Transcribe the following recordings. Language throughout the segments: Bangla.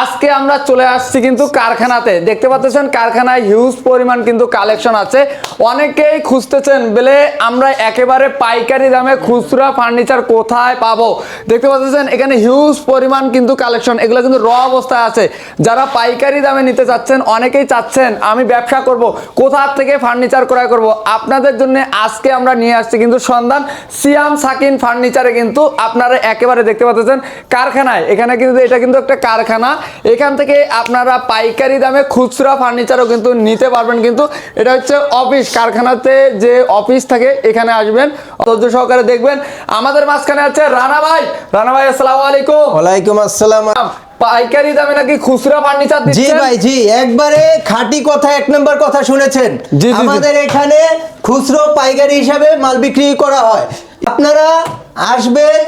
আজকে আমরা চলে আসছি কিন্তু কারখানাতে। দেখতে পাচ্ছেন কারখানায় হিউজ পরিমাণ কিন্তু কালেকশন আছে। অনেকেই খুঁজতেছেন বলে আমরা একেবারে পাইকারি দামে খুচরা ফার্নিচার কোথায় পাবো? দেখতে পাচ্ছেন এখানে হিউজ পরিমাণ কিন্তু কালেকশন এগুলো কিন্তু র অবস্থায় আছে। যারা পাইকারি দামে নিতে চাচ্ছেন, অনেকেই চাচ্ছেন, আমি ব্যবসা করব, কোথা থেকে ফার্নিচার ক্রয় করব? আপনাদের জন্য আজকে আমরা নিয়ে আসছি কিন্তু সন্ধান সিয়াম সাকিন ফার্নিচারে কিন্তু আপনারা একেবারে দেখতে পাচ্ছেন কারখানায়। এখানে কিন্তু এটা কিন্তু একটা কারখানা এখান থেকে আপনারা পাইকারি দামে খুচরা ফার্নিচারও কিন্তু নিতে পারবেন কিন্তু এটা হচ্ছে অফিস কারখানাতে যে অফিস থাকে এখানে আসবেন ধৈর্য সহকারে দেখবেন। আমাদের মাঝখানে আছে রানা ভাই। রানা ভাই আসসালামু আলাইকুম। ওয়ালাইকুম আসসালাম। পাইকারি দামে নাকি খুচরা ফার্নিচার জি ভাই জি। একবারে খাঁটি কথা এক নম্বর কথা শুনেছেন। আমাদের এখানে খুচরো পাইকারি হিসাবে মাল বিক্রি করা হয়। আপনারা আসবেন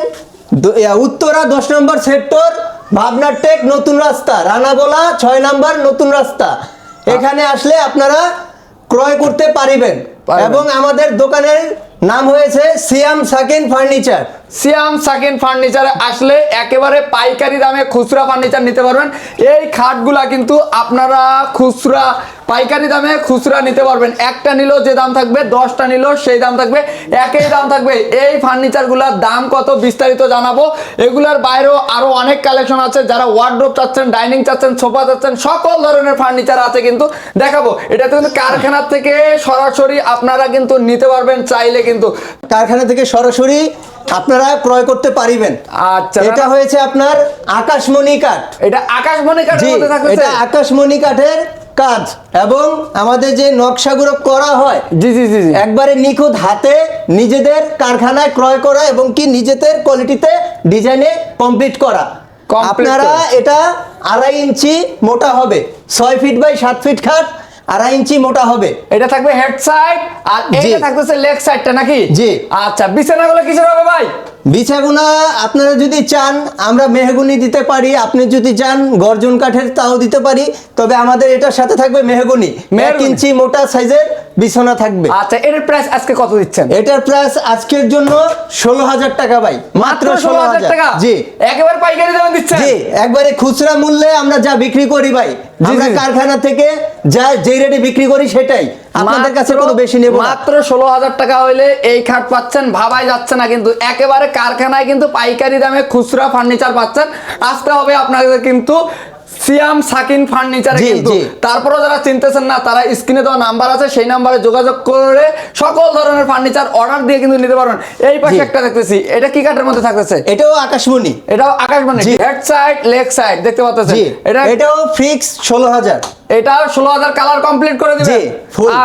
উত্তরা দশ নম্বর সেক্টর ভাবনার টেক নতুন রাস্তা। রানাগোলা ছয় নাম্বার নতুন রাস্তা। এখানে আসলে আপনারা ক্রয় করতে পারিবেন। পারিবেন। এবং আমাদের দোকানের নাম হয়েছে সিয়াম সাকিন ফার্নিচার। সিয়াম সাকিন ফার্নিচারে আসলে একেবারে পাইকারি দামে খুচরা ফার্নিচার নিতে পারবেন। এই খাটগুলা কিন্তু আপনারা খুচরা, পাইকারি দামে খুচরা নিতে পারবেন। একটা নিলেও যে দাম থাকবে, দশটা নিলেও সেই দাম থাকবে, একই দাম থাকবে। এই ফার্নিচারগুলোর দাম কত বিস্তারিত জানাব। এগুলার বাইরেও আরও অনেক কালেকশন আছে। যারা ওয়ার্ড্রোপ চাচ্ছেন ডাইনিং চাচ্ছেন সোফা চাচ্ছেন, সকল ধরনের ফার্নিচার আছে কিন্তু দেখাবো। এটা কিন্তু কারখানার থেকে সরাসরি আপনারা কিন্তু নিতে পারবেন চাইলে কিন্তু। কারখানা থেকে সরাসরি আপনারা ক্রয় করতে পারিবেন। আচ্ছা এটা হয়েছে আপনার আকাশমণি কাঠ। এটা আকাশমণি মধ্যে এটা আকাশমণি কাঠের কাজ এবং আমাদের যে নকশাগুলো করা হয় জি জি জি জি। একবারে নিখুঁত হাতে নিজেদের কারখানায় ক্রয় করা এবং কি নিজেদের কোয়ালিটিতে ডিজাইনে কমপ্লিট করা। আপনারা এটা আড়াই ইঞ্চি মোটা হবে ছয় ফিট বাই সাত ফিট খাট আড়াই ইঞ্চি মোটা হবে। এটা থাকবে হেড সাইড আর। এটা থাকতেছে লেগ সাইডটা নাকি? জি। আচ্ছা বিছানাগুলো কিসের হবে ভাই? বিছাগুনা আপনারা যদি চান আমরা মেহগুনি দিতে পারি। আপনি যদি চান গর্জন কাঠের তাও দিতে পারি। তবে আমাদের এটার সাথে থাকবে মেহগুনি। এক ইঞ্চি মোটা সাইজের বিছানা থাকবে। আচ্ছা এটার প্রাইস আজকে কত দিচ্ছেন? এটার প্রাইস আজকের জন্য ষোলো হাজার টাকা ভাই মাত্র ষোলো হাজার টাকা? জি। একেবারে পাইকারি দামে দিচ্ছেন? জি একবারে খুচরা মূল্যে আমরা যা বিক্রি করি ভাই আমরা কারখানা থেকে যা যেই রেটে বিক্রি করি সেটাই। আপনাদের কাছে কোনো বেশি নেব মাত্র ষোলো হাজার টাকা হইলে এই খাট পাচ্ছেন ভাবাই যাচ্ছে না কিন্তু একেবারে কারখানায় কিন্তু পাইকারি দামে খুচরা ফার্নিচার পাচ্ছেন। আসতে হবে আপনাদের কিন্তু সিয়াম সাকিন ফার্নিচার কিন্তু জি। তারপরেও যারা চিনতেছেন না তারা স্ক্রিনে দেওয়া নাম্বার আছে সেই নাম্বারে যোগাযোগ করে সকল ধরনের ফার্নিচার অর্ডার দিয়ে কিন্তু নিতে পারবেন। এই পাশে একটা দেখতেছি এটা কি কাঠের মধ্যে থাকতেছে? এটাও আকাশমণি। এটাও আকাশবাণী জি। হেড সাইড লেগ সাইড দেখতে পাচ্ছেন? এটা এটাও ফিক্স ষোলো হাজার। এটাও ষোলো হাজার কালার কমপ্লিট করে দিবেন। জি,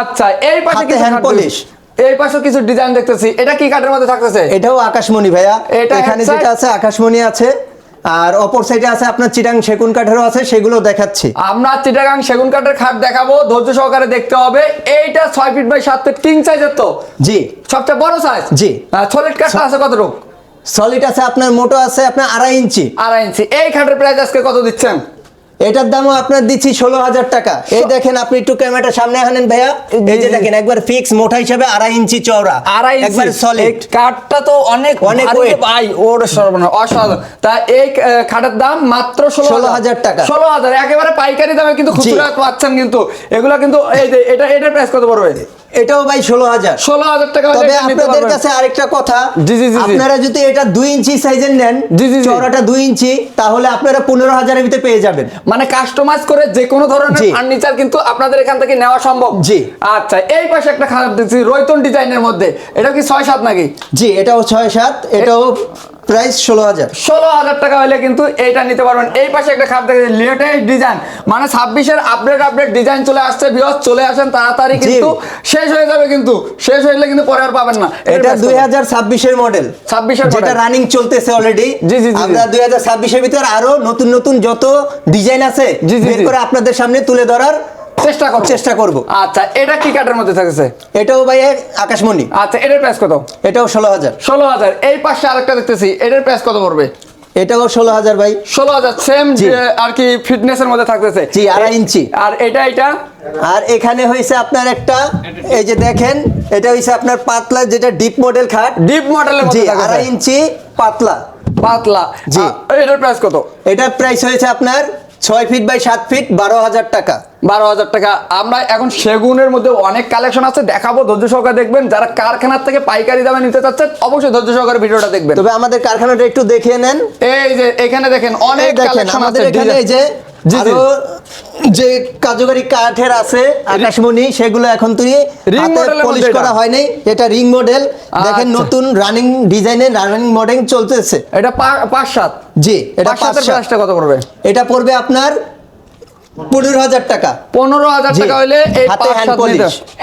আচ্ছা এই পাশে খাট polish। দেখছি। এই পাশে কিছু ডিজাইন দেখতেছি। এটা কি কাঠের মধ্যে থাকতেছে? এটাও আকাশমণি ভাইয়া। এটা এখানে যেটা আছে আকাশমণি আছে। আর অপর সাইডে আছে আপনার চিটাং সেগুন কাঠেরও আছে সেগুলো দেখাচ্ছি। আমরা চিটাগাং সেগুন কাঠের খাট দেখাবো ধৈর্য সহকারে দেখতে হবে। এইটা ছয় ফিট বাই সাত ফিট কিং সাইজের তো। জি। সবচেয়ে বড় সাইজ জি। সলিড কাঠ আছে কত রোগ সলিড আছে আপনার মোটো আছে আপনার আড়াই ইঞ্চি। আড়াই ইঞ্চি। এই খাটের প্রাইস আজকে কত দিচ্ছেন? এটার দামও আপনার দিচ্ছি ষোলো হাজার টাকা। এই দেখেন আপনি একটু ক্যামেরাটা সামনে আনেন ভাইয়া। এই যে দেখেন একবার ফিক্স মোটা হিসাবে আড়াই ইঞ্চি চওড়া আড়াই একবার সলিড কাঠটা তো অনেক অনেক ভাই ওর সর্বনা অসাধারণ। তা এই খাটের দাম মাত্র ষোলো হাজার। টাকা। ষোলো হাজার একেবারে পাইকারি দামে কিন্তু খুচরা পাচ্ছেন কিন্তু। এগুলা কিন্তু এই যে এটা এটার প্রাইস কত পড়বে? এটাও ভাই ষোলো হাজার। ষোলো হাজার টাকা তবে আপনাদের কাছে আরেকটা কথা। আপনারা যদি এটা দুই ইঞ্চি সাইজের নেন। চওড়াটা দুই ইঞ্চি তাহলে আপনারা পনেরো হাজারের ভিতরে পেয়ে যাবেন। মানে কাস্টমাইজ করে যে কোনো ধরনের ফার্নিচার কিন্তু আপনাদের এখান থেকে নেওয়া সম্ভব। জি। আচ্ছা এই পাশে একটা খারাপ দেখছি রৈতন ডিজাইনের মধ্যে। এটা কি ছয় সাত নাকি? জি এটাও ছয় সাত এটাও প্রাইস ষোলো হাজার। ষোলো হাজার টাকা হলে কিন্তু এইটা নিতে পারবেন। এই পাশে একটা খারাপ দেখছি লেটেস্ট ডিজাইন। মানে ছাব্বিশের আপডেট আপডেট ডিজাইন চলে আসছে বিহস চলে আসেন তাড়াতাড়ি কিন্তু শেষ হয়ে যাবে কিন্তু। শেষ হইলে কিন্তু পরে আর পাবেন না। এটা দুই হাজার ছাব্বিশের মডেল 26 এর যেটা রানিং চলতেছে অলরেডি জি, জি, আমরা দুই হাজার ছাব্বিশের ভিতরে আরও নতুন নতুন যত ডিজাইন আছে জি, বের জি। করে আপনাদের সামনে তুলে ধরার চেষ্টা করব চেষ্টা করব। আচ্ছা এটা কি কাঠের মধ্যে থাকছে এটাও ভাই আকাশমণি আচ্ছা এটার প্রাইস কত? এটাও ষোলো হাজার। ষোলো হাজার। এই পাশে আরেকটা দেখতেছি এটার প্রাইস কত পড়বে? এটাও ষোলো হাজার ভাই। ষোলো হাজার সেম আর কি ফিটনেসের মধ্যে থাকতেছে। জি, আড়াই ইঞ্চি। আর এটা এটা? আর এখানে হয়েছে আপনার একটা এই যে দেখেন এটা হয়েছে আপনার পাতলা যেটা ডিপ মডেল খাট। ডিপ মডেলের জি আড়াই ইঞ্চি পাতলা। পাতলা। জি। এটার প্রাইস কত? এটার প্রাইস হয়েছে আপনার ছয় ফিট বাই সাত ফিট বারো হাজার টাকা। বারো হাজার টাকা। আমরা এখন সেগুনের মধ্যে অনেক কালেকশন আছে দেখাবো ধৈর্য সহকারে দেখবেন। যারা কারখানার থেকে পাইকারি দামে নিতে চাচ্ছেন অবশ্যই ধৈর্য সহকারে ভিডিওটা দেখবেন। তবে আমাদের কারখানাটা একটু দেখে নেন। এই যে এখানে দেখেন অনেক কালেকশন আছে এই যে। আরও যে কার্যকরী কাঠের আছে আকাশমণি সেগুলো এখন তুই রিং মডেল পলিশ করা হয় হয়নি এটা রিং মডেল দেখেন আচ্ছা। নতুন রানিং ডিজাইনে রানিং মডেল চলতেছে। এটা পাঁচ সাত। জি এটা পাঁচ সাতটা কত পড়বে? এটা পড়বে আপনার পনেরো হাজার টাকা। পনেরো হাজার টাকা হলে এই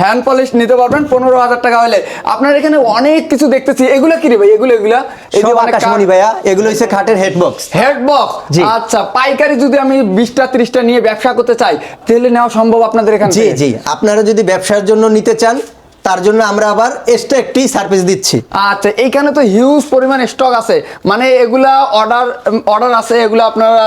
হ্যান্ড পলিশ নিতে পারবেন পনেরো হাজার টাকা হলে। আপনার এখানে অনেক কিছু দেখতেছি। এগুলো কি রে ভাই? এগুলো এগুলা? সব আকাশমণি ভাইয়া। এগুলো হচ্ছে খাটের হেড বক্স হেড বক্স আচ্ছা পাইকারি যদি আমি বিশটা ত্রিশটা নিয়ে ব্যবসা করতে চাই তাহলে নেওয়া সম্ভব আপনাদের এখানে জি জি। আপনারা যদি ব্যবসার জন্য নিতে চান তার জন্য আমরা আবার এক্সট্রা একটি সার্ভিস দিচ্ছি। আচ্ছা এইখানে তো হিউজ পরিমাণ স্টক আছে। মানে এগুলা অর্ডার অর্ডার আছে এগুলো আপনারা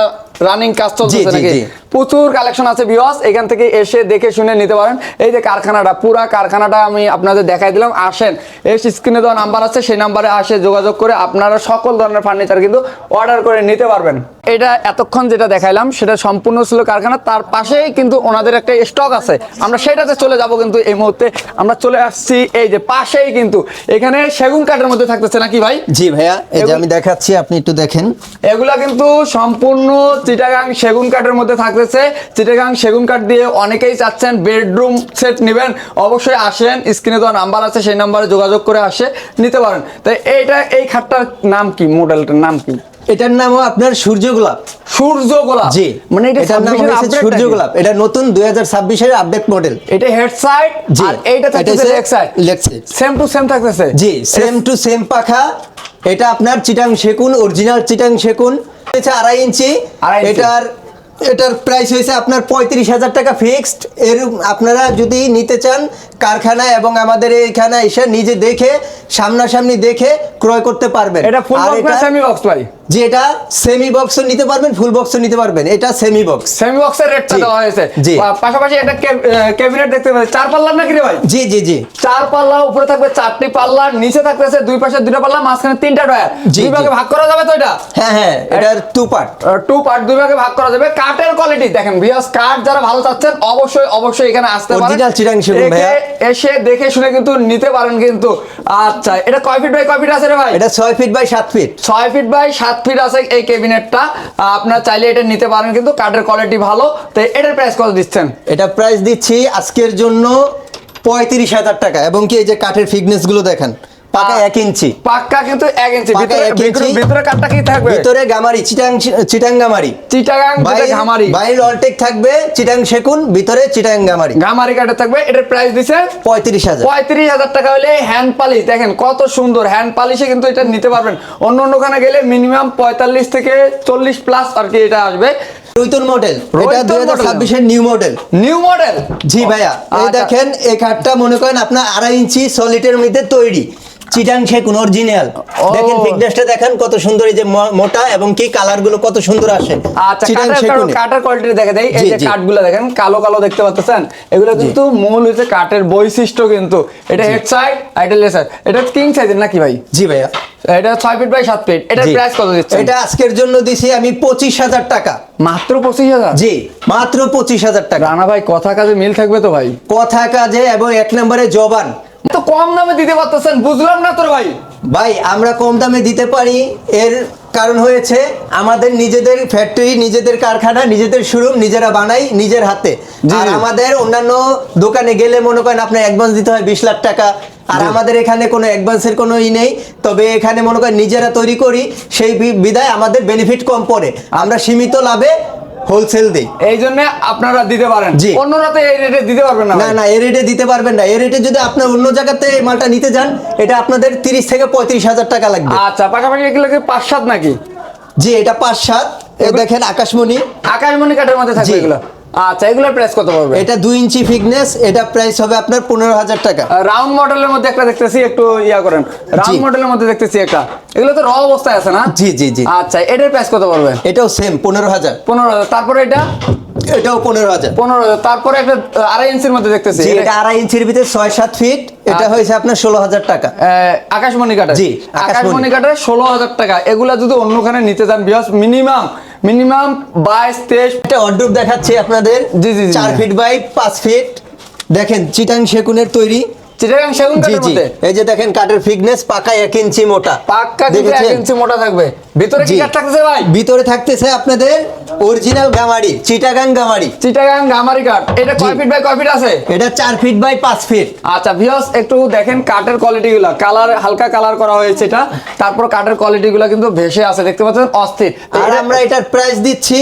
রানিং কাজ চলতেছে জি, নাকি। প্রচুর কালেকশন আছে বিওয়াস এখান থেকে এসে দেখে শুনে নিতে পারেন। এই যে কারখানাটা পুরা কারখানাটা আমি আপনাদের দেখাই দিলাম। আসেন এই স্ক্রিনে দেওয়া নাম্বার আছে সেই নাম্বারে আসে যোগাযোগ করে আপনারা সকল ধরনের ফার্নিচার কিন্তু অর্ডার করে নিতে পারবেন। এটা এতক্ষণ যেটা দেখাইলাম সেটা সম্পূর্ণ ছিল কারখানা। তার পাশেই কিন্তু ওনাদের একটা স্টক আছে। আমরা সেটাতে চলে যাব কিন্তু এই মুহূর্তে। আমরা চলে আসছি এই যে পাশেই কিন্তু। এখানে সেগুন কাঠের মধ্যে থাকতেছে নাকি ভাই? জি ভাইয়া এই যে আমি দেখাচ্ছি আপনি একটু দেখেন। এগুলা কিন্তু সম্পূর্ণ চিটাগাং সেগুন কাঠের মধ্যে থাকতেছে চিটাগাং সেগুন কাঠ দিয়ে অনেকেই চাচ্ছেন বেডরুম সেট নেবেন। অবশ্যই আসেন স্ক্রিনে দেওয়া নাম্বার আছে সেই নাম্বারে যোগাযোগ করে আসে নিতে পারেন। তাই এইটা এই খাটটার নাম কি? মডেলটার নাম কি? এটার নামও আপনার সূর্য গোলাপ। সূর্য গোলাপ? জি। মানে এটা এটার নাম 26 এর হয়েছে update সূর্য গোলাপ। এটা নতুন দুই হাজার ছাব্বিশের আপডেট মডেল এটা হেড সাইড জি। আর এইটা থাকতেছে leg side leg side same to same থাকতেছে? জি সেম টু সেম পাখা। এটা আপনার চিটাং শেকুন অরিজিনাল চিটাং শেকুন হচ্ছে ইঞ্চি। আড়াই ইঞ্চি। এটার এটার প্রাইস হয়েছে আপনার পঁয়ত্রিশ হাজার টাকা ফিক্সড এর আপনারা যদি নিতে চান কারখানা এবং আমাদের এইখানে এসে নিজে দেখে সামনাসামনি দেখে ক্রয় করতে পারবেন। এটা ফুল বক্স না সেমি বক্স ভাই? যে এটা সেমি বক্সও নিতে পারবেন ফুল বক্সও নিতে পারবেন। এটা সেমি বক্স সেমি বক্সের রেটটা জি। দেওয়া হয়েছে। জি। পাশাপাশি একটা ক্যাবিনেট দেখতে পাচ্ছি। চার পাল্লার নাকি রে ভাই? জি জি জি। চার পাল্লা উপরে থাকবে চারটি পাল্লা নিচে থাকতেছে দুই পাশে দুটো পাল্লা মাঝখানে তিনটা ডয়ার জি, দুই ভাগে ভাগ করা যাবে তো এটা? হ্যাঁ হ্যাঁ এটার টু পার্ট টু পার্ট দুই ভাগে ভাগ করা যাবে। কাঠের কোয়ালিটি দেখেন বিয়াস কাঠ যারা ভালো চাচ্ছেন অবশ্যই অবশ্যই এখানে আসতে পারেন। Original চিটাং এসে দেখে শুনে কিন্তু নিতে পারেন কিন্তু। আচ্ছা এটা কয় ফিট বাই কয় ফিট আছে রে ভাই? এটা ছয় ফিট বাই সাত ফিট ছয় ফিট বাই সাত ফিট আছে এই ক্যাবিনেটটা আপনার চাইলে এটা নিতে পারেন কিন্তু কাঠের কোয়ালিটি ভালো। তো এটার প্রাইস কত দিচ্ছেন? এটা প্রাইস দিচ্ছি আজকের জন্য পঁয়ত্রিশ হাজার টাকা। এবং কি এই যে কাঠের ফিটনেসগুলো দেখেন পাকা এক ইঞ্চি। পাক্কা কিন্তু এক ইঞ্চি। ভিতরে ভিতরে- ভিতরে কি থাকবে? ভিতরে গামারি চিটাং চিটাং গামারি চিটাগাং যেটা ঘামারি বাইরে অলটেক থাকবে চিটাং সেকুন ভিতরে চিটাং গামারি ঘামারি কাঠে থাকবে এটার প্রাইস দিছে পঁয়ত্রিশ হাজার। পঁয়ত্রিশ হাজার টাকা হলে হ্যান্ড পালিশ দেখেন কত সুন্দর হ্যান্ড পালিশে কিন্তু এটা নিতে পারবেন। অন্য অন্য ওখানে গেলে মিনিমাম পঁয়তাল্লিশ থেকে চল্লিশ প্লাস আর কি এটা আসবে। রৈতন মডেল এটা দুই হাজার ছাব্বিশের নিউ মডেল নিউ মডেল জি ভাইয়া এই আচ্ছা। দেখেন এই কাঠটা মনে করেন আপনার আড়াই ইঞ্চি সলিটের মধ্যে তৈরি। চিটাং সেকুন অরিজিনাল। দেখেন ফিটনেসটা দেখেন কত সুন্দর এই যে মোটা এবং কি কালারগুলো কত সুন্দর আসে। আচ্ছা চিটাং সেকুনে কোয়ালিটি দেখে দেয় এই যে জি। কাঠগুলো দেখেন কালো কালো দেখতে পাচ্ছেন? এগুলো কিন্তু মূল হচ্ছে কাঠের বৈশিষ্ট্য কিন্তু। এটা হেড সাইড এটা লেস সাইড এটা কিং সাইজের নাকি ভাই? জি ভাইয়া। এটা ছয় ফিট বাই সাত ফিট এটার প্রাইস কত দিচ্ছে এটা আজকের জন্য দিছি আমি পঁচিশ হাজার টাকা। মাত্র পঁচিশ হাজার? জি মাত্র পঁচিশ হাজার টাকা। রানা ভাই কথা কাজে মিল থাকবে তো ভাই? কথা কাজে এবং এক নম্বরে জবান। তো কম দামে দিতে পারতেছেন বুঝলাম না তোর ভাই। ভাই আমরা কম দামে দিতে পারি। এর কারণ হয়েছে আমাদের নিজেদের ফ্যাক্টরি নিজেদের কারখানা নিজেদের শোরুম নিজেরা বানাই নিজের হাতে। আর আমাদের অন্যান্য দোকানে গেলে মনে করেন আপনার অ্যাডভান্স দিতে হয় বিশ লাখ টাকা। আর আমাদের এখানে কোনো অ্যাডভান্সের কোনো ই নেই। তবে এখানে মনে করেন নিজেরা তৈরি করি সেই বিদায় আমাদের বেনিফিট কম পড়ে। আমরা সীমিত লাভে হোলসেল দিই। এই জন্য আপনারা দিতে পারেন। জি। অন্যরা তো এই রেটে দিতে পারবেন না না। না এ রেটে দিতে পারবেন না। এ রেটে যদি আপনার অন্য জায়গাতে এই মালটা নিতে যান এটা আপনাদের তিরিশ থেকে পঁয়ত্রিশ হাজার টাকা লাগবে। আচ্ছা পাশাপাশি এগুলো কি পাঁচ সাত নাকি? জি এটা পাঁচ সাত দেখেন আকাশমণি। আকাশমণি কাঠের মধ্যে থাকবে এগুলো। আচ্ছা এগুলোর প্রাইস কত পড়বে? এটা দুই ইঞ্চি ফিটনেস এটা প্রাইস হবে আপনার পনেরো হাজার টাকা। রাউন্ড মডেলের মধ্যে একটা দেখতেছি একটু ইয়া করেন। রাউন্ড মডেলের মধ্যে দেখতেছি একটা। এগুলো তো র অবস্থায় আছে না? জি জি জি। আচ্ছা এটার প্রাইস কত পড়বে? এটাও সেম পনেরো হাজার। পনেরো হাজার। তারপরে এটা? এটাও পনেরো হাজার। পনেরো হাজার। তারপরে একটা আড়াই ইঞ্চির মধ্যে দেখতেছি। এটা, আড়াই ইঞ্চির ভিতরে ছয় সাত ফিট এটা আচ্ছা। হয়েছে আপনার ষোলো হাজার টাকা। আকাশমণি কাঠের? জি, আকাশমণি। কাঠের ষোলো হাজার টাকা। এগুলা যদি অন্যখানে নিতে চান বিহস মিনিমাম মিনিমাম বাইশ তেইশ একটা অর্ডুপ দেখাচ্ছি আপনাদের। জি, জি, জি। চার ফিট বাই পাঁচ ফিট দেখেন চিটাং সেকুনের তৈরি। চিটাগাং সেগুন জি জি। এই যে দেখেন কাঠের ফিটনেস পাকা এক ইঞ্চি মোটা। পাক্কা কিন্তু এক ইঞ্চি মোটা থাকবে। ভিতরে কি কাঠ থাকতেছে ভাই? ভিতরে থাকতেছে আপনাদের অরিজিনাল গামারি চিটাগাং গামারি। চিটাগাং গামারি কাঠ। এটা কয় ফিট বাই কয় ফিট আছে? এটা চার ফিট বাই পাঁচ ফিট। আচ্ছা ভিউস একটু দেখেন কাঠের কোয়ালিটি গুলা। কালার হালকা কালার করা হয়েছে এটা। তারপর কাঠের কোয়ালিটি গুলা কিন্তু ভেসে আছে দেখতে পাচ্ছেন? অস্থির। আর আমরা এটার প্রাইস দিচ্ছি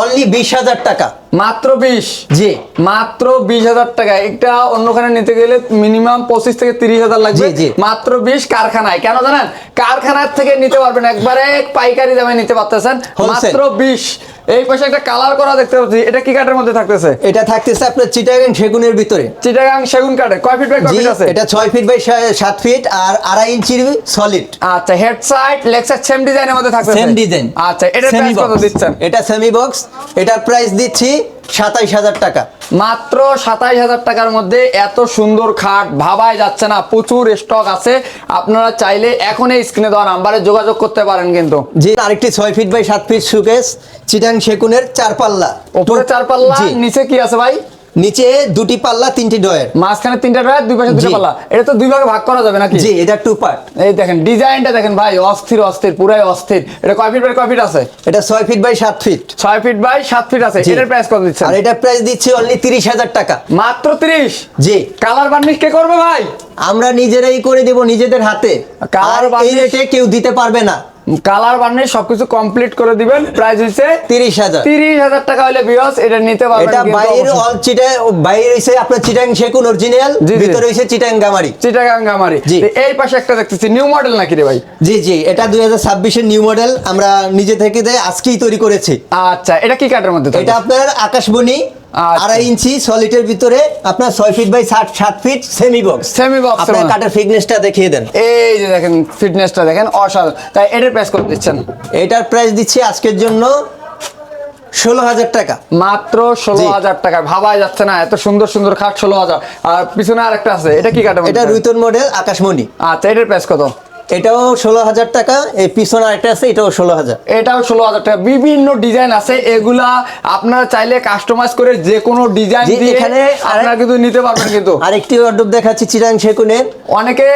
অনলি বিশ হাজার টাকা। মাত্র বিশ? জি। মাত্র বিশ হাজার টাকা। এটা অন্যখানে নিতে গেলে মিনিমাম পঁচিশ থেকে তিরিশ হাজার লাগবে। মাত্র বিশ কারখানায়। কেন জানেন? কারখানার থেকে নিতে পারবেন। একবারে পাইকারি দামে নিতে পারতেছেন। মাত্র বিশ। এই পাশে একটা কালার করা দেখতে পাচ্ছি এটা কি কাঠের মধ্যে থাকতেছে? এটা থাকতেছে আপনার চিটাগাং সেগুনের ভিতরে। চিটাগাং সেগুন কাঠে কয় ফিট বাই কয় ফিট আছে? এটা ছয় ফিট বাই সাত ফিট আর আড়াই ইঞ্চি সলিড আচ্ছা head side leg side same ডিজাইনের মধ্যে থাকতেছে। সেম ডিজাইন আচ্ছা এটা প্রাইস কত দিচ্ছেন? এটা সেমি বক্স এটা প্রাইস দিচ্ছি সাতাইশ হাজার টাকা। মাত্র সাতাইশ হাজার টাকার মধ্যে এত সুন্দর খাট ভাবাই যাচ্ছে না প্রচুর স্টক আছে। আপনারা চাইলে এখন এই স্ক্রিনে দেওয়া নাম্বারে যোগাযোগ করতে পারেন কিন্তু। জি আরেকটি ছয় ফিট বাই সাত ফিট সুকেস চিটাং সেকুনের চারপাল্লা। পাল্লা উপরে চার পাল্লা জি। নিচে কি আছে ভাই? নিচে দুটি পাল্লা তিনটি ডয়ের মাঝখানে তিনটা ড্রয়ার দুই পাশে দুটো পাল্লা। এটা তো দুই ভাগে ভাগ করা যাবে নাকি? জি এটা টু পার্ট এই দেখেন ডিজাইনটা দেখেন ভাই অস্থির অস্থির পুরাই অস্থির। এটা কয় ফিট বাই কয় ফিট আছে? এটা ছয় ফিট বাই সাত ফিট ছয় ফিট বাই সাত ফিট আছে। এটার প্রাইস কত দিচ্ছেন? আর এটা প্রাইস দিচ্ছি অনলি তিরিশ হাজার টাকা। মাত্র তিরিশ? জি। কালার বার্নিশ কে করবে ভাই? আমরা নিজেরাই করে দেব নিজেদের হাতে। এই বানিশ? কেউ দিতে পারবে না। কালার বার্নিশ সবকিছু কমপ্লিট করে দিবেন। প্রাইস হাজার। তিরিশ হাজার টাকা হলে বিয়স এটা নিতে পারবেন এটা বাইরের অল চিটা বাইরে হইছে আপনার চিটাং সেকুন অরিজিনাল। ভিতরে হইছে চিটাং গামারি চিটাগাং গামারি। এই পাশে একটা দেখতেছি নিউ মডেল নাকি রে ভাই? জি জি এটা দুই হাজার ছাব্বিশের নিউ মডেল আমরা নিজে থেকে আজকেই তৈরি করেছি। আচ্ছা এটা কি কাঠের মধ্যে এটা আপনার আকাশবণী আচ্ছা। আড়াই ইঞ্চি সলিডের ভিতরে আপনার ছয় ফিট বাই সাত সাত ফিট সেমি বক্স box এর আপনার। কাঠের ফিটনেসটা দেখিয়ে দেন। এই যে দেখেন ফিটনেসটা দেখেন অসাধারণ। তাই এটার প্রাইস কত দিচ্ছেন? এটার প্রাইস দিচ্ছি আজকের জন্য ষোলো হাজার টাকা। মাত্র ষোলো হাজার টাকা। ভাবাই যাচ্ছে না এত সুন্দর সুন্দর খাট ষোলো হাজার। আর পিছনে আরেকটা আছে এটা কি কাঠের এটা রুইতন মডেল আকাশমণি। আচ্ছা এটার প্রাইস কত? এটাও ষোলো হাজার টাকা এই পিছনে আরেকটা আছে এটাও ষোলো হাজার এটাও ষোলো হাজার টাকা। বিভিন্ন ডিজাইন আছে এগুলা আপনারা চাইলে কাস্টমাইজ করে যে কোনো ডিজাইন এখানে আপনারা কিন্তু নিতে পারবেন কিন্তু। আরেকটি অর্ডব দেখাচ্ছি চিরাং সেকুনের অনেকে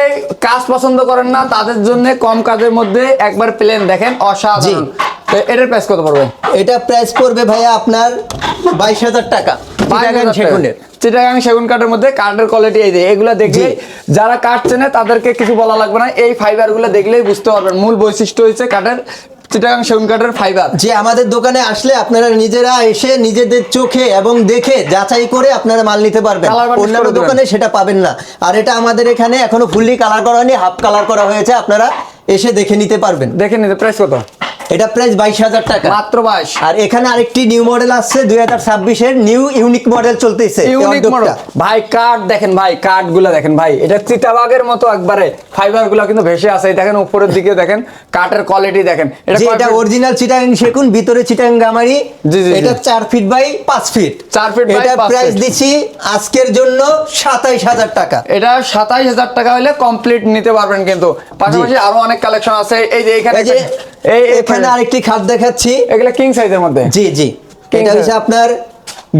কাজ পছন্দ করেন না তাদের জন্য কম কাজের মধ্যে একবার প্লেন দেখেন অসাধারণ। এটার প্রাইস কত পড়বে? এটা প্রাইস পড়বে ভাইয়া আপনার বাইশ হাজার টাকা। চিটাগাং সেগুন কাঠের মধ্যে কাঠের কোয়ালিটি এই যে এগুলা দেখলে যারা কাঠ চেনে তাদেরকে কিছু বলা লাগবে না। এই ফাইবারগুলো দেখলেই বুঝতে পারবেন। মূল বৈশিষ্ট্য হচ্ছে কাঠের চিটাগাং সেগুন কাঠের ফাইবার যে আমাদের দোকানে আসলে আপনারা নিজেরা এসে নিজেদের চোখে এবং দেখে যাচাই করে আপনারা মাল নিতে পারবেন। অন্যান্য দোকানে সেটা পাবেন না। আর এটা আমাদের এখানে এখনও ফুললি কালার করা হয়নি হাফ কালার করা হয়েছে আপনারা এসে দেখে নিতে পারবেন। দেখে নিতে প্রাইস কত? এটা প্রাইস বাইশ হাজার টাকা। মাত্র বাইশ। আর এখানে আরেকটি নিউ মডেল আসছে দুই হাজার ছাব্বিশের নিউ ইউনিক মডেল চলতেছে। ভাই কাঠ দেখেন ভাই কাঠগুলা দেখেন ভাই। এটা চিতাবাগের মতো একবারে। ফাইবারগুলা কিন্তু ভেসে আছে দেখেন উপরের দিকে দেখেন কাঠের কোয়ালিটি দেখেন। এটা? অরিজিনাল চিটাং সেকুন ভিতরে চিটাং গামারি। এটা চার ফিট বাই পাঁচ ফিট চার by এটা প্রাইস। দিচ্ছি আজকের জন্য সাতাইশ হাজার টাকা। এটা সাতাইশ হাজার টাকা হলে কমপ্লিট নিতে পারবেন কিন্তু। পাশাপাশি আরও অনেক কালেকশন আছে। এই যে এখানে এই এখানে আরেকটি খাট দেখাচ্ছি। এগুলা কিং সাইজের মধ্যে? জি জি। এটা হচ্ছে আপনার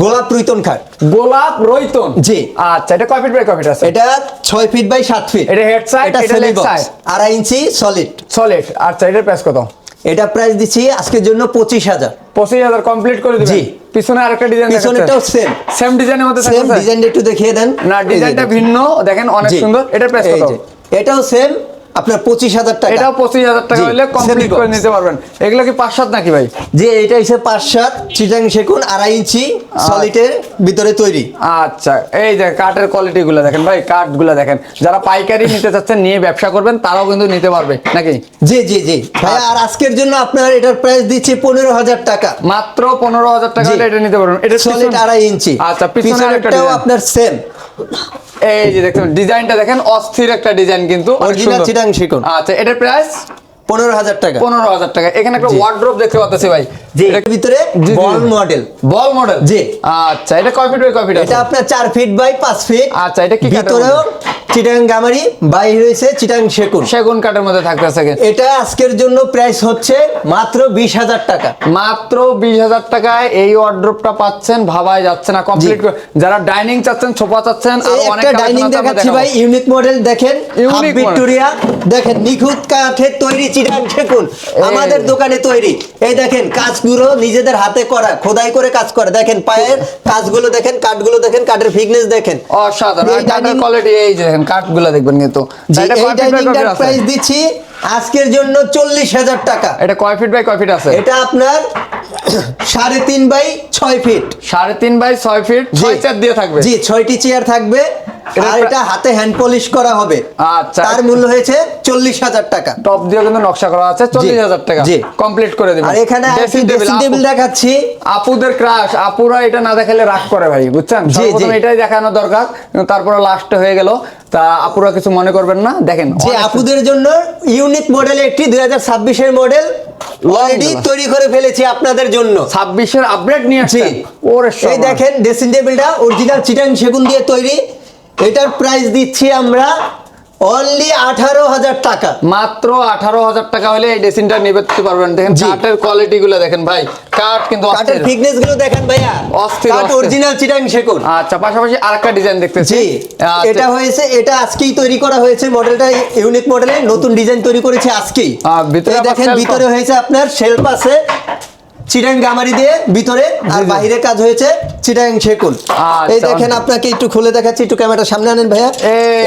গোলাপ রুইতন খাট। গোলাপ রইতন? জি। আচ্ছা এটা কয় ফিট বাই কয় ফিট আছে? এটা ছয় ফিট বাই সাত ফিট। এটা head side, এটা leg বক্স আড়াই ইঞ্চি সলিড সলিড আচ্ছা এটার প্রাইস কত? এটা প্রাইস দিচ্ছি আজকের জন্য পঁচিশ হাজার। পঁচিশ হাজার কমপ্লিট করে দিবেন? জি। পিছনে আরেকটা ডিজাইন পিছনেরটাও সেম সেম ডিজাইনের মধ্যে সেম ডিজাইনটা একটু দেখিয়ে দেন। না ডিজাইনটা ভিন্ন দেখেন অনেক সুন্দর। এটার প্রাইস কত? এটাও সেম আপনার পঁচিশ হাজার টাকা। এটাও পঁচিশ হাজার টাকা হলে কমপ্লিট করে নিতে পারবেন। এগুলো কি পাঁচ সাত নাকি ভাই? যে এটা হচ্ছে পাঁচ সাত চিটাং সেকুন আড়াই ইঞ্চি সলিডের ভিতরে তৈরি। আচ্ছা এই যে কাঠের কোয়ালিটি গুলো দেখেন ভাই কাঠগুলো দেখেন। যারা পাইকারি নিতে চাচ্ছেন নিয়ে ব্যবসা করবেন তারাও কিন্তু নিতে পারবে নাকি? জি জি জি। ভাই আর আজকের জন্য আপনার এটার প্রাইস দিচ্ছি পনেরো হাজার টাকা। মাত্র পনেরো হাজার টাকা এটা নিতে পারবেন। এটা সলিড আড়াই ইঞ্চি। আচ্ছা পিছনে পিছনেরটাও আপনার সেম এই যে দেখেন ডিজাইনটা দেখেন অস্থির একটা ডিজাইন কিন্তু অরিজিনাল। চিটাং শিকন। আচ্ছা এটার প্রাইস পনেরো হাজার টাকা পনেরো হাজার টাকা এখানে একটা। ওয়ার্ড্রোপ দেখতে পাচ্ছি ভাই এটার ভিতরে। বল মডেল বল মডেল জি। আচ্ছা এটা কয় ফিট বাই কয় ফিট এটা আপনার চার ফিট বাই পাঁচ ফিট আচ্ছা, এটা কি ভিতরেও চিটাং গামারি বাইরে রয়েছে চিটাং সেকুন সেগুন কাঠের মধ্যে থাকতেছে? এটা আজকের জন্য প্রাইস হচ্ছে মাত্র বিশ হাজার টাকা। মাত্র বিশ হাজার টাকায় এই ওয়ার্ড্রোপটা পাচ্ছেন ভাবাই যাচ্ছে না। কমপ্লিট যারা ডাইনিং চাচ্ছেন সোফা চাচ্ছেন একটা ডাইনিং দেখাচ্ছি ভাই ইউনিক মডেল দেখেন model। ভিক্টোরিয়া দেখেন নিখুঁত কাঠের তৈরি চিটাং সেকুন আমাদের দোকানে তৈরি। এই দেখেন কাজগুলো নিজেদের হাতে করা খোদাই করে কাজ করে। দেখেন পায়ের কাজগুলো দেখেন কাঠগুলো দেখেন কাঠের ফিটনেস দেখেন। অসাধারণ। কোয়ালিটি এই যে দেখেন কাঠগুলো দেখবেন কিন্তু। প্রাইস দিচ্ছি আজকের জন্য চল্লিশ হাজার টাকা। এটা কয় ফিট বাই কয় ফিট আছে? এটা আপনার সাড়ে তিন বাই ছয় ফিট সাড়ে তিন বাই ছয় ফিট। ছয় চার দিয়ে থাকবে। জি ছয়টি চেয়ার থাকবে। আর এটা হাতে হ্যান্ড পলিশ করা হবে। আচ্ছা। তার মূল্য হয়েছে চল্লিশ হাজার টাকা। টপ দিয়ে কিন্তু নকশা করা আছে চল্লিশ হাজার টাকা। জি। কমপ্লিট করে দেবেন। আর এখানে ড্রেসিং টেবিল দেখাচ্ছি। আপুদের ক্রাশ আপুরা এটা না দেখালে রাগ করে ভাই বুঝছেন। এটাই দেখানো দরকার তারপরে লাস্টে হয়ে গেল। তা আপুরা কিছু মনে করবেন না? দেখেন যে আপুদের জন্য ইউনিক মডেল একটি দুই হাজার ছাব্বিশের মডেল অলরেডি তৈরি করে ফেলেছি আপনাদের জন্য। ছাব্বিশের আপডেট নিয়ে জি। আসছেন। ওরে এই দেখেন ড্রেসিং টেবিলটা অরিজিনাল চিটাং সেগুন দিয়ে তৈরি। এটার প্রাইস দিচ্ছি আমরা অনলি আঠারো হাজার টাকা। মাত্র আঠারো হাজার টাকা হলে এই ড্রেসিংটা নিয়ে যেতে পারবেন। দেখেন। কাঠের কোয়ালিটি গুলো দেখেন ভাই। কাঠ কিন্তু কাঠের। ফিটনেসগুলো দেখেন ভাইয়া। অস্থির, কাঠ অরিজিনাল চিটাং সেগুন আচ্ছা পাশাপাশি আরেকটা ডিজাইন দেখতেছি। আচ্ছা, এটা হয়েছে এটা আজকেই তৈরি করা হয়েছে মডেলটা ইউনিক মডেলে নতুন ডিজাইন তৈরি করেছে আজকেই। ভিতরে দেখেন ভিতরে হয়েছে আপনার শেলফ আছে। চিটাং গামারি দিয়ে ভিতরে আর বাইরে কাজ হয়েছে চিটাং সেকুন আচ্ছা। এই দেখেন আপনাকে একটু খুলে দেখাচ্ছি একটু ক্যামেরাটা সামনে আনেন ভাইয়া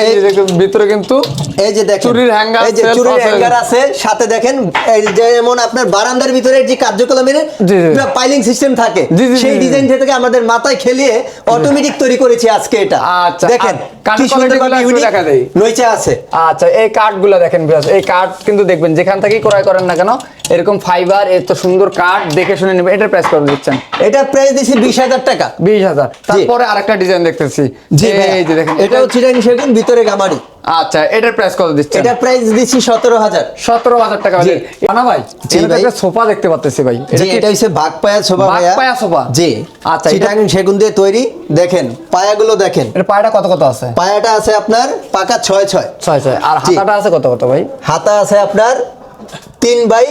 এই ভিতরে কিন্তু এই যে দেখেন চুরির hanger, এই যে চুরির হ্যাঙ্গার আছে সাথে দেখেন এই যেমন আপনার বারান্দার ভিতরে যে কার্যক্রমের। পাইলিং সিস্টেম থাকে সেই। ডিজাইন থেকে আমাদের মাথায় খেলিয়ে অটোমেটিক তৈরি করেছি আজকে এটা আচ্ছা, দেখেন কি সুন্দর quality ইউনিক। নইচে আছে আচ্ছা এই কাঠগুলো দেখেন এই কাঠ কিন্তু দেখবেন যেখান থেকেই ক্রয় করেন না কেন এরকম ফাইবার এত সুন্দর কাঠ দেখে শুনে নেবেন এটার প্রাইস করে দিচ্ছেন? এটা প্রাইস দিছি বিশ হাজার টাকা। বিশ হাজার। তারপরে আরেকটা ডিজাইন দেখতেছি। জি এই যে দেখেন এটাও চিরাং সেগুন ভিতরে গামারি। আচ্ছা এটার প্রাইস কত দিচ্ছেন? এটা প্রাইস দিচ্ছি সতেরো হাজার। সতেরো হাজার টাকা ভাই। জি ভাই। একটা সোফা দেখতে পাচ্ছি ভাই। এটা হচ্ছে বাঘ পায়া সোফা বাঘ পায়া সোফা? জি। আচ্ছা, এটা- সেগুন দিয়ে তৈরি। দেখেন পায়াগুলো দেখেন। এর পায়াটা কত কত আছে? পায়াটা আছে আপনার পাকা ছয় ছয়। ছয় ছয়। আর। হাতাটা আছে কত কত ভাই? হাতা আছে আপনার তিন বাই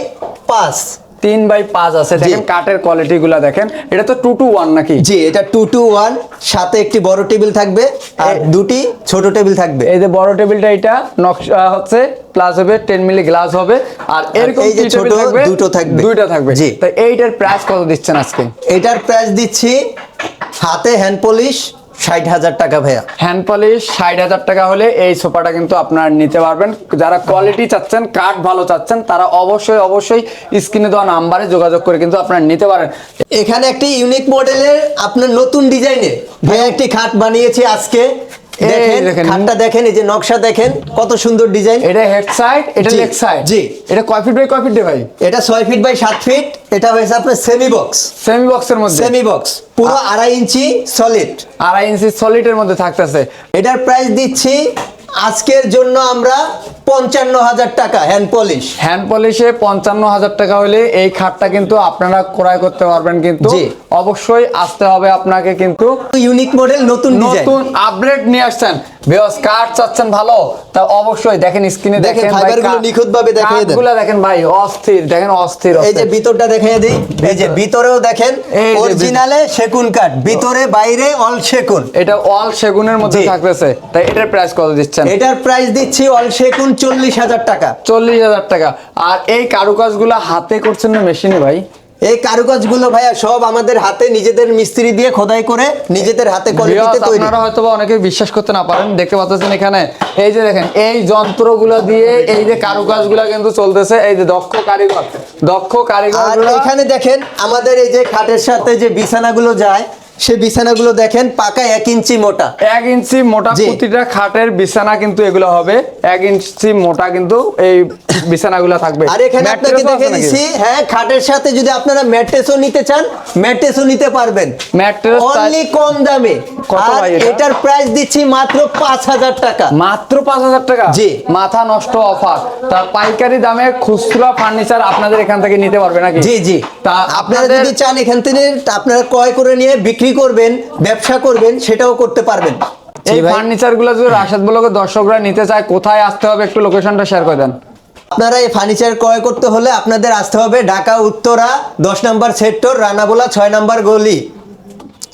পাঁচ। তিন বাই পাঁচ আছে। দেখেন কাঠের কোয়ালিটি গুলা দেখেন। এটা তো টু টু ওয়ান নাকি? জি এটা টু টু ওয়ান সাথে একটি বড় টেবিল থাকবে আর দুটি ছোট টেবিল থাকবে। এই যে বড় টেবিলটা এটা নকশা হচ্ছে প্লাস হবে টেন মিলি গ্লাস হবে। আর এরকম এই যে ছোট দুটো থাকবে। দুইটা থাকবে। জি। তো এইটার প্রাইস কত দিচ্ছেন আজকে? এটার প্রাইস দিচ্ছি হাতে হ্যান্ড পলিশ ষাট হাজার টাকা ভাইয়া। হ্যান্ড পলিশ ষাট হাজার টাকা হলে এই সোফাটা কিন্তু আপনার নিতে পারবেন। যারা কোয়ালিটি চাচ্ছেন কাঠ ভালো চাচ্ছেন তারা অবশ্যই অবশ্যই স্ক্রিনে দেওয়া নাম্বারে যোগাযোগ করে কিন্তু আপনারা নিতে পারেন। এখানে একটি ইউনিক মডেলের আপনার নতুন ডিজাইনের ভাইয়া একটি খাট বানিয়েছি আজকে। খাটটা দেখেন এই যে নকশা দেখেন কত সুন্দর ডিজাইন। এটা হেড সাইড এটা জি, লেগ সাইড জি। এটা কয় ফিট বাই কয় ফিট ভাই? এটা ছয় ফিট বাই সাত ফিট এটা হয়েছে আপনার সেমি বক্স সেমি বক্সের মধ্যে? সেমি বক্স পুরো আড়াই ইঞ্চি সলিড আড়াই ইঞ্চি সলিডের মধ্যে থাকতেছে। এটার প্রাইস দিচ্ছি আজকের জন্য আমরা পঞ্চান্ন হাজার টাকা হ্যান্ড পলিশ হ্যান্ড পলিশে পঞ্চান্ন হাজার টাকা হলে এই খাটটা কিন্তু আপনারা ক্রয় করতে পারবেন কিন্তু জি। অবশ্যই আসতে হবে আপনাকে কিন্তু ইউনিক মডেল নতুন নতুন আপডেট নিয়ে আসছেন। বেস কাঠ চাচ্ছেন ভালো তা অবশ্যই দেখেন স্ক্রিনে দেখেন, দেখেন fiber গুলো নিখুঁতভাবে দেখিয়ে দেন। কাঠগুলো দেখেন ভাই অস্থির দেখেন অস্থির এই যে ভিতরটা দেখিয়ে দিই এই যে ভিতরেও দেখেন অরিজিনালে সেগুন কাঠ ভিতরে বাইরে অল সেগুন। এটা অল সেগুনের মধ্যে থাকতেছে তাই এটার প্রাইস কত দিচ্ছেন? এটার প্রাইস দিচ্ছি অল সেগুন চল্লিশ হাজার টাকা। চল্লিশ হাজার টাকা। আর এই কারুকাজগুলো হাতে করছেন না মেশিনে ভাই? এই কারুকাজগুলো ভাইয়া সব আমাদের হাতে নিজেদের মিস্ত্রি দিয়ে খোদাই করে নিজেদের হাতে কোয়ালিটিতে তৈরি। আপনারা হয়তো অনেকে বিশ্বাস করতে না পারেন দেখতে পাচ্ছেন এখানে। এই যে দেখেন এই যন্ত্রগুলো দিয়ে এই যে কারুকাজগুলো কিন্তু চলতেছে। এই যে দক্ষ কারিগর দক্ষ কারিগর আর এখানে দেখেন আমাদের এই যে খাটের সাথে যে বিছানাগুলো যায় সে বিছানাগুলো দেখেন পাকা এক ইঞ্চি মোটা। এক ইঞ্চি মোটা প্রতিটা খাটের বিছানা কিন্তু এগুলো হবে। এক ইঞ্চি মোটা কিন্তু এই বিছানাগুলো থাকবে। আর এখানে আপনাকে দেখে দিচ্ছি হ্যাঁ খাটের সাথে যদি আপনারা ম্যাট্রেসও নিতে চান ম্যাট্রেসও নিতে পারবেন। ম্যাট্রেস অনলি কম দামে। আর এটার প্রাইস দিচ্ছি মাত্র পাঁচ হাজার টাকা। মাত্র পাঁচ হাজার টাকা? জি। মাথা নষ্ট অফার। তা পাইকারি দামে খুচরা ফার্নিচার আপনাদের এখান থেকে নিতে পারবে নাকি? জি জি। তা আপনারা যদি চান এখান থেকে আপনারা ক্রয় করে নিয়ে বিক্রি করবেন ব্যবসা করবেন সেটাও করতে পারবেন। এই ভাই। ফার্নিচারগুলো যদি রাশেদ ব্লকের দর্শকরা নিতে চায় কোথায় আসতে হবে একটু লোকেশনটা শেয়ার করে দেন। আপনারা এই ফার্নিচার ক্রয় করতে হলে আপনাদের আসতে হবে ঢাকা উত্তরা দশ নম্বর সেক্টর রানাবোলা ছয় নম্বর গলি।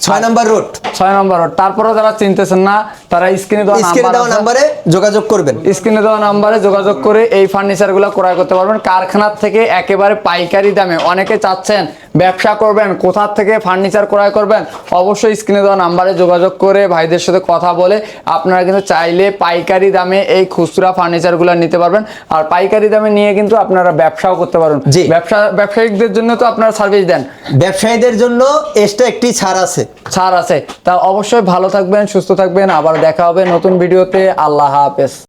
ছয় নম্বর রোড। ছয় নম্বর রোড। তারপরেও যারা চিনতেছেন না তারা স্ক্রিনে দেওয়া স্ক্রিনে দেওয়া নাম্বারে যোগাযোগ করবেন। স্ক্রিনে দেওয়া নাম্বারে যোগাযোগ করে এই ফার্নিচারগুলো ক্রয় করতে পারবেন। কারখানার থেকে একেবারে পাইকারি দামে। অনেকে চাচ্ছেন ব্যবসা করবেন কোথার থেকে ফার্নিচার ক্রয় করবেন অবশ্যই স্ক্রিনে দেওয়া নাম্বারে যোগাযোগ করে ভাইদের সাথে কথা বলে আপনারা কিন্তু চাইলে পাইকারি দামে এই খুচরা ফার্নিচারগুলো নিতে পারবেন। আর পাইকারি দামে নিয়ে কিন্তু আপনারা ব্যবসাও করতে পারবেন। জি। ব্যবসা ব্যবসায়িকদের জন্য তো আপনারা সার্ভিস দেন। ব্যবসায়ীদের জন্য এক্সট্রা একটি ছাড় আছে। ছাড় আছে। তা অবশ্যই ভালো থাকবেন সুস্থ থাকবেন। আবার দেখা হবে নতুন ভিডিওতে আল্লাহ হাফেজ।